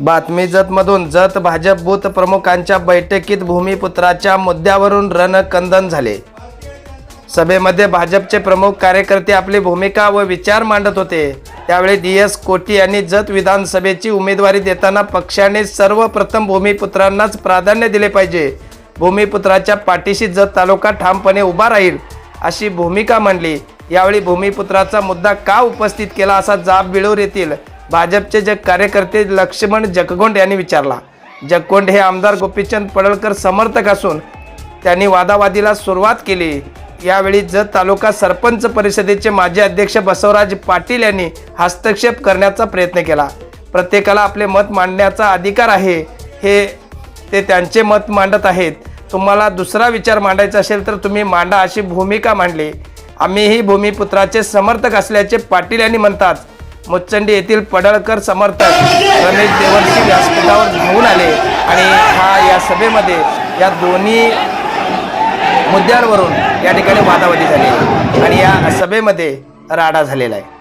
बातमी जतमधून जत भाजप बूथ प्रमुखांच्या बैठकीत भूमिपुत्राच्या मुद्द्यावरून रणकंदन झाले. सभेमध्ये भाजपचे प्रमुख कार्यकर्ते आपली भूमिका व विचार मांडत होते. त्यावेळी डी एस कोटी यांनी जत विधानसभेची उमेदवारी देताना पक्षाने सर्वप्रथम भूमिपुत्रांनाच प्राधान्य दिले पाहिजे. भूमिपुत्राच्या पाठीशी जत तालुका ठामपणे उभा राहील अशी भूमिका मांडली. यावेळी भूमिपुत्राचा मुद्दा का उपस्थित केला असा जाब बिळूर येथील भाजपचे जे कार्यकर्ते लक्ष्मण जगगोंड यांनी विचारला. जगगोंड हे आमदार गोपीचंद पडळकर समर्थक असून त्यांनी वादावादीला सुरुवात केली. यावेळी जत तालुका सरपंच परिषदेचे माजी अध्यक्ष बसवराज पाटील यांनी हस्तक्षेप करण्याचा प्रयत्न केला. प्रत्येकाला आपले मत मांडण्याचा अधिकार आहे. हे ते त्यांचे मत मांडत आहेत. तुम्हाला दुसरा विचार मांडायचा असेल तर तुम्ही मांडा अशी भूमिका मांडली. आम्हीही भूमिपुत्राचे समर्थक असल्याचे पाटील यांनी म्हणतात. मुच्चंडी येथील पडळकर समर्थक रमेश देवर्षी व्यासपीठावर घेऊन आले. आणि हा या सभेमध्ये या दोन्ही मुद्द्यांवरून या ठिकाणी वादावादी झाली. आणि या सभेमध्ये राडा झालेला आहे.